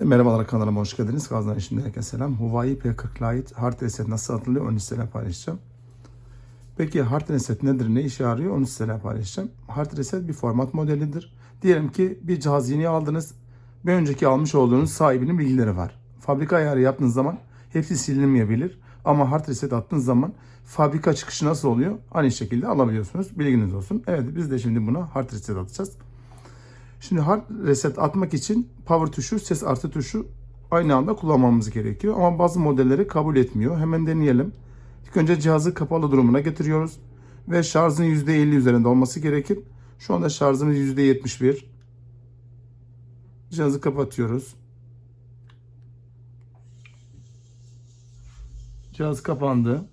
Merhabalar kanalıma hoş geldiniz. Kazan şimdi herkese selam. Huawei P40 Lite Hard Reset nasıl atılıyor onu sizinle paylaşacağım. Peki Hard Reset nedir, ne işe yarıyor onu sizinle paylaşacağım. Hard Reset bir format modelidir. Diyelim ki bir cihaz yeni aldınız. Bir önceki almış olduğunuz sahibinin bilgileri var. Fabrika ayarı yaptığınız zaman hepsi silinmeyebilir. Ama Hard Reset attığınız zaman fabrika çıkışı nasıl oluyor? Aynı şekilde alabiliyorsunuz. Bilginiz olsun. Evet biz de şimdi buna Hard Reset atacağız. Şimdi hard reset atmak için power tuşu, ses artı tuşu aynı anda kullanmamız gerekiyor. Ama bazı modelleri kabul etmiyor. Hemen deneyelim. İlk önce cihazı kapalı durumuna getiriyoruz. Ve şarjın %50 üzerinde olması gerekir. Şu anda şarjımız %71. Cihazı kapatıyoruz. Cihaz kapandı.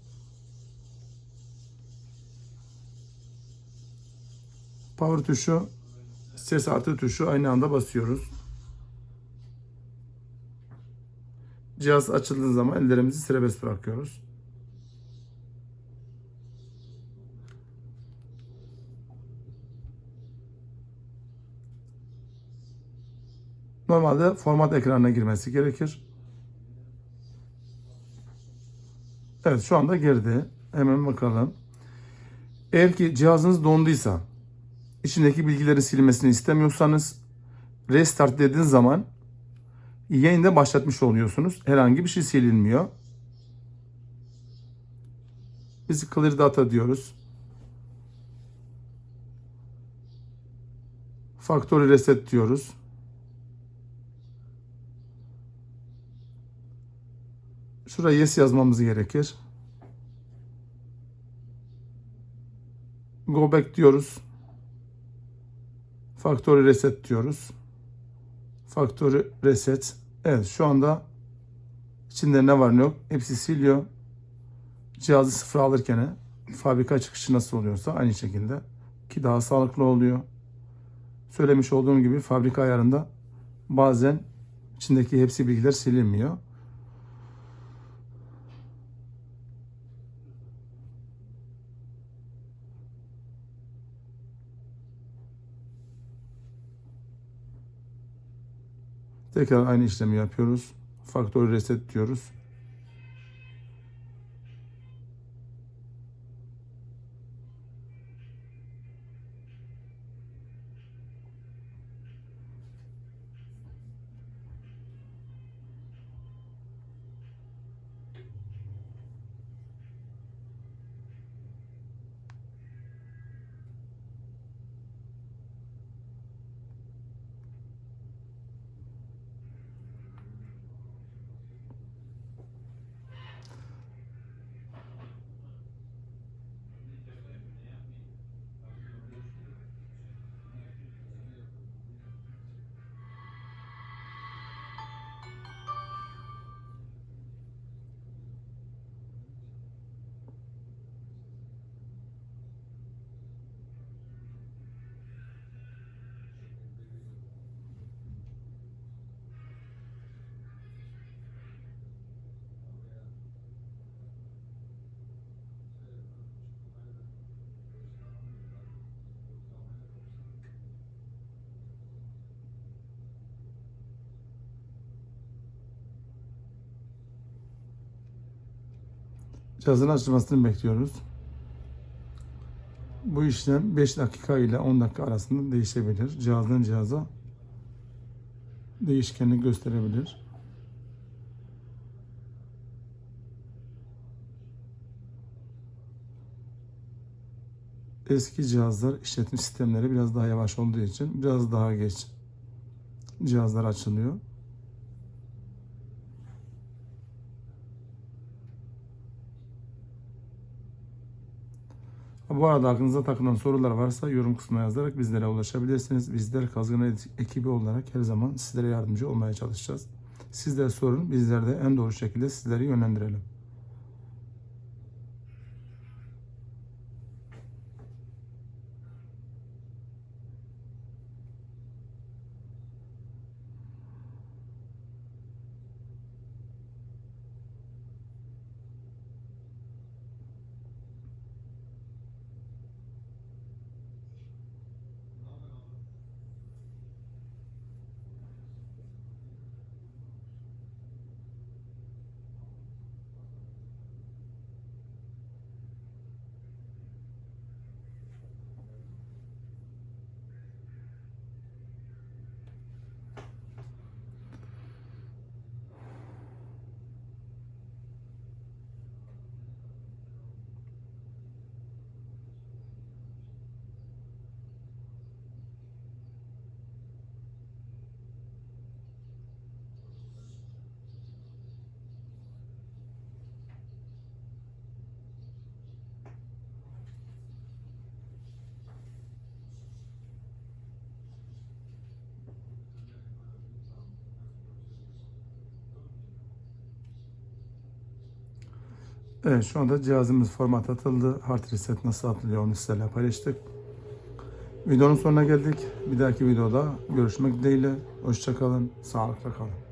Power tuşu ses artı tuşu aynı anda basıyoruz. Cihaz açıldığı zaman ellerimizi serbest bırakıyoruz. Normalde format ekranına girmesi gerekir. Evet şu anda girdi. Hemen bakalım. Eğer ki cihazınız donduysa içindeki bilgileri silmesini istemiyorsanız restart dediğiniz zaman yayında başlatmış oluyorsunuz. Herhangi bir şey silinmiyor. Biz clear data diyoruz. Factory reset diyoruz. Şuraya yes yazmamız gerekir. Go back diyoruz. Factory reset diyoruz. Factory reset. Evet şu anda içinde ne var ne yok hepsi siliyor. Cihazı sıfır alırken fabrika çıkışı nasıl oluyorsa aynı şekilde ki daha sağlıklı oluyor. Söylemiş olduğum gibi fabrika ayarında bazen içindeki hepsi bilgiler silinmiyor. Tekrar aynı işlemi yapıyoruz. Factory reset diyoruz. Cihazın açılmasını bekliyoruz. Bu işlem 5 dakika ile 10 dakika arasında değişebilir. Cihazdan cihaza değişkenlik gösterebilir. Eski cihazlar işletim sistemleri biraz daha yavaş olduğu için biraz daha geç cihazlar açılıyor. Bu arada aklınıza takılan sorular varsa yorum kısmına yazarak bizlere ulaşabilirsiniz. Bizler Kazgın ekibi olarak her zaman sizlere yardımcı olmaya çalışacağız. Sizler sorun, bizler de en doğru şekilde sizleri yönlendirelim. Evet şu anda cihazımız format atıldı. Hard reset nasıl atılıyor onu sizlerle paylaştık. Videonun sonuna geldik. Bir dahaki videoda görüşmek dileğiyle. Hoşçakalın. Sağlıkla kalın.